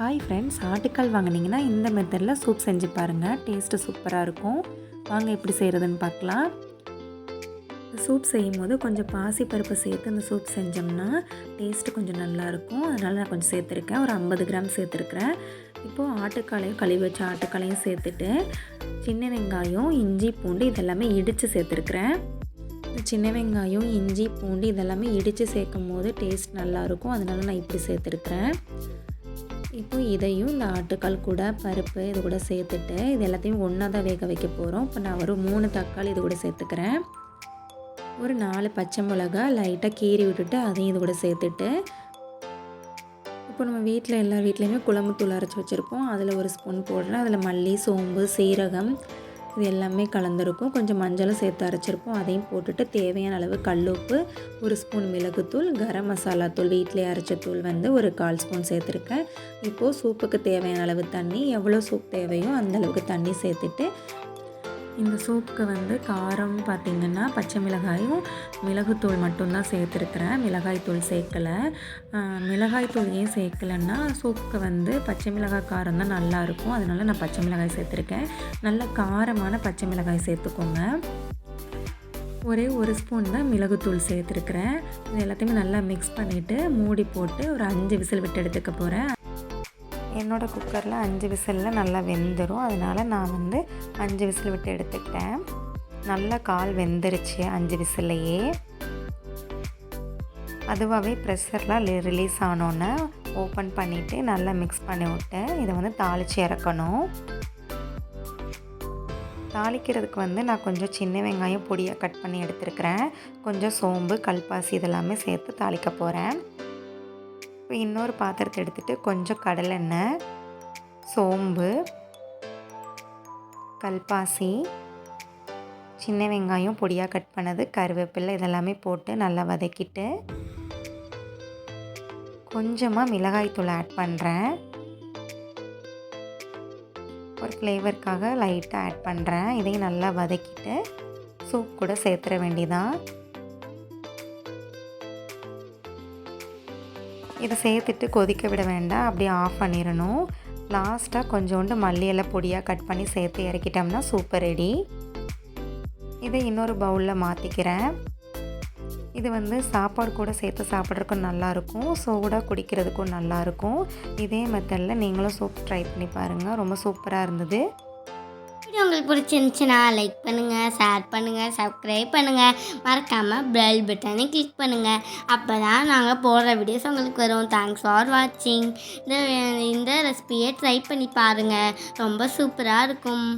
Hi friends ஆட்டுக்கால் வாங்குனீங்கன்னா இந்த மெத்தடில் சூப் செஞ்சு பாருங்கள் டேஸ்ட்டு சூப்பராக இருக்கும். வாங்க எப்படி செய்கிறதுன்னு பார்க்கலாம். சூப் செய்யும் போது கொஞ்சம் பாசி பருப்பு சேர்த்து இந்த சூப் செஞ்சோம்னா டேஸ்ட்டு கொஞ்சம் நல்லாயிருக்கும் அதனால் நான் கொஞ்சம் சேர்த்துருக்கேன். ஒரு ஐம்பது கிராம் சேர்த்துருக்குறேன். இப்போது ஆட்டுக்காலையும் கழுவி வச்ச ஆட்டுக்காலையும் சேர்த்துட்டு சின்ன வெங்காயம் இஞ்சி பூண்டு இதெல்லாமே இடித்து சேர்த்துருக்குறேன். இந்த சின்ன வெங்காயம் இஞ்சி பூண்டு இதெல்லாமே இடித்து சேர்க்கும் போது டேஸ்ட் நல்லாயிருக்கும் அதனால நான் இப்படி சேர்த்துருக்குறேன். இப்போ இதையும் இந்த ஆட்டுக்கால் கூட பருப்பு இது கூட சேர்த்துட்டு இது எல்லாத்தையும் ஒன்றா தான் வேக வைக்க போகிறோம் இப்போ நான் ஒரு மூணு தக்காளி இது கூட சேர்த்துக்கிறேன். ஒரு நாலு பச்சை மிளகா லைட்டாக கீறி விட்டுட்டு அதையும் இது கூட சேர்த்துட்டு இப்போ நம்ம வீட்டில் எல்லா வீட்லேயுமே குழம்பு தூள் அரைச்சி வச்சுருப்போம். அதில் ஒரு ஸ்பூன் போடுறேன். அதில் மல்லி சோம்பு சீரகம் இது எல்லாமே கலந்துருக்கும். கொஞ்சம் மஞ்சளும் சேர்த்து அரைச்சிருப்போம். அதையும் போட்டுட்டு தேவையான அளவு கல்லுப்பு ஒரு ஸ்பூன் மிளகுத்தூள் கரம் மசாலா தூள் வீட்டிலே அரைச்ச தூள் வந்து ஒரு கால் ஸ்பூன் சேர்த்துருக்கேன். இப்போது சூப்புக்கு தேவையான அளவு தண்ணி எவ்வளோ சூப் தேவையோ அந்த அளவுக்கு தண்ணி சேர்த்துட்டு இந்த சூப்புக்கு வந்து காரம் பார்த்திங்கன்னா பச்சை மிளகாயும் மிளகுத்தூள் மட்டும்தான் சேர்த்துருக்குறேன். மிளகாய் தூள் சேர்க்கலை. மிளகாய் தூள் ஏன் சேர்க்கலைன்னா சூப்புக்கு வந்து பச்சை மிளகாய் காரம் தான் நல்லாயிருக்கும் அதனால நான் பச்சை மிளகாய் சேர்த்துருக்கேன். நல்ல காரமான பச்சை மிளகாய் சேர்த்துக்கோங்க. ஒரே ஒரு ஸ்பூன் தான் மிளகுத்தூள் சேர்த்துருக்குறேன். இது எல்லாத்தையுமே நல்லா மிக்ஸ் பண்ணிவிட்டு மூடி போட்டு ஒரு அஞ்சு விசில் விட்டு எடுத்துக்க போகிறேன் என்னோடய குக்கரில் அஞ்சு விசிலில் நல்லா வெந்துடும் அதனால் நான் வந்து அஞ்சு விசில் விட்டு எடுத்துக்கிட்டேன். நல்லா கால் வெந்துருச்சு அஞ்சு விசிலையே அதுவாகவே ப்ரெஷர்லாம் ரிலீஸ் ஆனோன்னே ஓப்பன் பண்ணிவிட்டு நல்லா மிக்ஸ் பண்ணி விட்டேன் இதை வந்து தாளித்து இறக்கணும். தாளிக்கிறதுக்கு வந்து நான் கொஞ்சம் சின்ன வெங்காயம் பொடியாக கட் பண்ணி எடுத்துருக்கிறேன். கொஞ்சம் சோம்பு கல்பாசி இதெல்லாமே சேர்த்து தாளிக்க போகிறேன் இப்போ இன்னொரு பாத்திரத்தை எடுத்துகிட்டு கொஞ்சம் கடலெண்ணெய் சோம்பு கல்பாசி சின்ன வெங்காயம் பொடியாக கட் பண்ணது கருவேப்பிலை இதெல்லாமே போட்டு நல்லா வதக்கிட்டு கொஞ்சமாக மிளகாய்த்தூள் ஆட் பண்ணுறேன் ஒரு ஃப்ளேவருக்காக லைட்டாக ஆட் பண்ணுறேன் இதையும் நல்லா வதக்கிட்டு சூப் கூட சேர்த்துற வேண்டிதான் இதை சேர்த்துட்டு கொதிக்க விட வேண்டாம். அப்படியே ஆஃப் பண்ணிடணும். லாஸ்ட்டாக கொஞ்சோண்டு மல்லியெல்லாம் பொடியாக கட் பண்ணி சேர்த்து இறக்கிட்டோம்னா சூப்பர் ரெடி இதை இன்னொரு பவுலில் மாற்றிக்கிறேன் இது வந்து சாப்பாடு கூட சேர்த்து சாப்பிட்றதுக்கும் நல்லாயிருக்கும். சோடாக குடிக்கிறதுக்கும் நல்லாயிருக்கும். இதே மெத்தடில் நீங்களும் சூப் ட்ரை பண்ணி பாருங்கள் ரொம்ப சூப்பராக இருந்தது. வீடியோ உங்களுக்கு பிடிச்சிருந்துச்சுன்னா லைக் பண்ணுங்கள் ஷேர் பண்ணுங்கள் சப்ஸ்கிரைப் பண்ணுங்கள் மறக்காமல் பெல் பட்டனை கிளிக் பண்ணுங்கள் அப்போ தான் நாங்கள் போடுற வீடியோஸ் உங்களுக்கு வரும். தேங்க்ஸ் ஃபார் வாட்சிங் இந்த இந்த ரெசிபியை ட்ரை பண்ணி பாருங்கள் ரொம்ப சூப்பராக இருக்கும்.